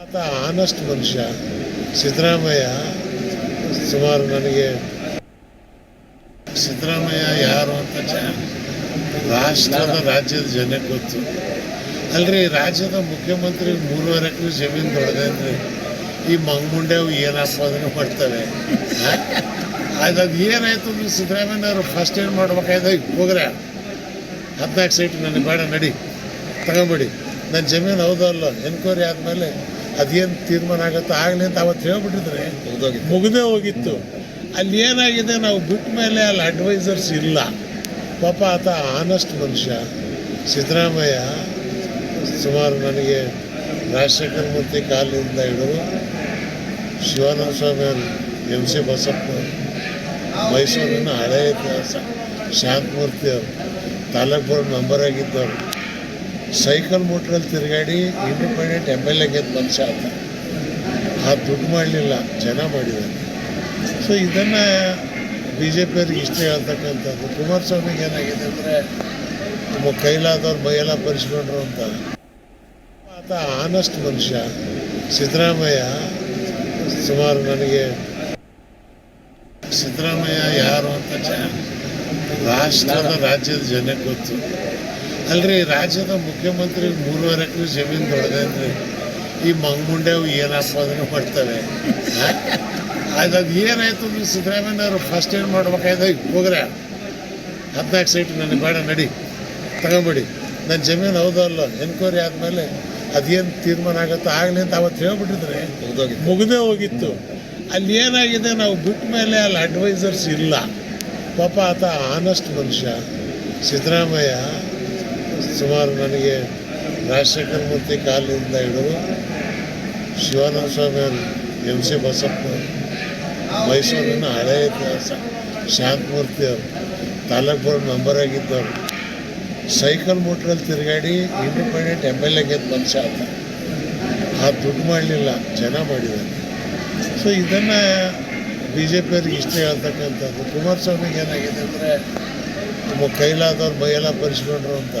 ಆತ ಆನೆಸ್ಟ್ ಮನುಷ್ಯ, ಸಿದ್ದರಾಮಯ್ಯ ಸುಮಾರು ನನಗೆ ಸಿದ್ದರಾಮಯ್ಯ ಯಾರು ಅಂತ ರಾಷ್ಟ್ರದ ರಾಜ್ಯದ ಜನಕ್ಕೆ ಗೊತ್ತು. ಅಲ್ರಿ, ರಾಜ್ಯದ ಮುಖ್ಯಮಂತ್ರಿ ಮೂರುವರೆ ಎಕರೆ ಜಮೀನು ದೊಡ್ಡದೆ ಅಂದ್ರೆ ಈ ಮಂಗುಂಡೆವು ಏನಪ್ಪ ಅದನ್ನು ಮಾಡ್ತವೆ. ಅದು ಅದು ಏನಾಯ್ತು ಅಂದ್ರೆ ಸಿದ್ದರಾಮಯ್ಯನವರು ಫಸ್ಟ್ ಏನು ಮಾಡ್ಬೇಕಾಯ್ತು ಹೋಗ್ರೆ. ಹದಿನಾಲ್ಕು ಸೀಟ್ ನನಗೆ ಬೇಡ, ನಡಿ, ತಗೊಂಬಿಡಿ. ನನ್ನ ಜಮೀನು ಹೌದಲ್ಲ ಎನ್ಕ್ವೈರಿ ಆದಮೇಲೆ ಅದೇನು ತೀರ್ಮಾನ ಆಗುತ್ತೋ ಆಗಲಿ ಅಂತ ಅವತ್ತು ಹೇಳ್ಬಿಟ್ಟಿದ್ರೆ ಮುಗಿದೇ ಹೋಗಿತ್ತು. ಅಲ್ಲಿ ಏನಾಗಿದೆ ನಾವು ಬಿಟ್ಟ ಮೇಲೆ ಅಲ್ಲಿ ಅಡ್ವೈಸರ್ಸ್ ಇಲ್ಲ. ಪಾಪ ಆತ ಆನೆಸ್ಟ್ ಮನುಷ್ಯ. ಸಿದ್ದರಾಮಯ್ಯ ಸುಮಾರು ನನಗೆ ರಾಜಶೇಖರ ಮೂರ್ತಿ ಕಾಲದಿಂದ ಹಿಡಿದು ಶಿವಾನಂದ ಸ್ವಾಮಿ ಅವರು ಎಂ ಸಿ ಬಸಪ್ಪ ಮೈಸೂರಿನ ಹಳೆಯ ಇತಿಹಾಸ ಶಾಂತಮೂರ್ತಿ ಅವರು ತಾಲೂಕು ಬೋರ್ಡ್ ಮೆಂಬರ್ ಆಗಿದ್ದವರು. ಸೈಕಲ್ ಮೋಟ್ರಲ್ಲಿ ತಿರುಗಾಡಿ ಇಂಡಿಪೆಂಡೆಂಟ್ ಎಂ ಎಲ್ ಎ ಗೆದ್ದು ಮನುಷ್ಯ ಅಂತ ಆ ದುಡ್ಡು ಮಾಡಲಿಲ್ಲ, ಜನ ಮಾಡಿದ್ದಾರೆ. ಸೊ ಇದನ್ನು ಬಿ ಜೆ ಪಿಯವ್ರಿಗೆ ಇಷ್ಟ ಹೇಳ್ತಕ್ಕಂಥದ್ದು. ಕುಮಾರಸ್ವಾಮಿಗೆ ಏನಾಗಿದೆ ಅಂದರೆ ನಮ್ಮ ಕೈಲಾದವ್ರು ಮೈಯೆಲ್ಲ ಪರಿಸ್ಕೊಂಡ್ರು ಅಂತ. ಆತ ಆನೆಸ್ಟ್ ಮನುಷ್ಯ. ಸಿದ್ದರಾಮಯ್ಯ ಸುಮಾರು ನನಗೆ, ಸಿದ್ದರಾಮಯ್ಯ ಯಾರು ಅಂತ ರಾಷ್ಟ್ರದ ರಾಜ್ಯದ ಜನಕ್ಕೆ ಗೊತ್ತು. ಅಲ್ರಿ ರಾಜ್ಯದ ಮುಖ್ಯಮಂತ್ರಿ ಮೂರುವರೆ ಎಕರೆ ಜಮೀನು ದೊಡ್ಡದೇನ್ರಿ ಈ ಮಂಗುಂಡೆವು ಏನಪ್ಪ ಅದನ್ನು ಮಾಡ್ತವೆ? ಅದು ಅದು ಏನಾಯ್ತು ಅಂದ್ರೆ ಸಿದ್ದರಾಮಯ್ಯನವರು ಫಸ್ಟ್ ಏನು ಮಾಡ್ಬೇಕಾಯ್ತು ಹೋಗ್ರೆ. ಹದಿನಾಲ್ಕು ಸೀಟ್ ನನಗೆ ಬೇಡ ನಡಿ. ತಗೊಂಬಿಡಿ. ನನ್ನ ಜಮೀನು ಹೌದಲ್ಲ ಎನ್ಕ್ವೈರಿ ಆದಮೇಲೆ ಅದೇನು ತೀರ್ಮಾನ ಆಗುತ್ತೋ ಆಗಲಿ ಅಂತ ಅವತ್ತು ಹೇಳ್ಬಿಟ್ಟಿದ್ರೆ ಮುಗ್ದೇ ಹೋಗಿತ್ತು. ಅಲ್ಲಿ ಏನಾಗಿದೆ ನಾವು ಬಿಟ್ಟ ಮೇಲೆ ಅಲ್ಲಿ ಅಡ್ವೈಸರ್ಸ್ ಇಲ್ಲ. ಪಾಪ ಆತ ಆನೆಸ್ಟ್ ಮನುಷ್ಯ. ಸಿದ್ದರಾಮಯ್ಯ ಸುಮಾರು ನನಗೆ ರಾಜಶೇಖರ ಮೂರ್ತಿ ಕಾಲದಿಂದ ಹಿಡಿದು ಶಿವಾನಂದ ಸ್ವಾಮಿ ಅವರು ಎಂ ಸಿ ಬಸಪ್ಪ, ಮೈಸೂರಿನ ಹಳೆಯ ಇತಿಹಾಸ, ಶಾಂತಮೂರ್ತಿ ಅವರು, ತಾಲೂಕು ಬೋರ್ಡ್ ಮೆಂಬರ್ ಆಗಿದ್ದವರು. ಸೈಕಲ್ ಮೋಟ್ರಲ್ಲಿ ತಿರುಗಾಡಿ ಇಂಡಿಪೆಂಡೆಂಟ್ ಎಂ ಎಲ್ ಎ ಮನುಷ್ಯ ಅಂತ ಆ ದುಡ್ಡು ಮಾಡಲಿಲ್ಲ, ಜನ ಮಾಡಿದ್ದಾರೆ. ಸೊ ಇದನ್ನು ಬಿ ಜೆ ಪಿಯವ್ರಿಗೆ ಇಷ್ಟ ಹೇಳ್ತಕ್ಕಂಥದ್ದು. ಕುಮಾರಸ್ವಾಮಿಗೆ ಏನಾಗಿದೆ ಅಂದರೆ, ನಮ್ಮ ಕೈಲಾದವ್ರು ಮೈಯೆಲ್ಲ ಪರಿಸ್ಕೊಂಡ್ರು ಅಂತ.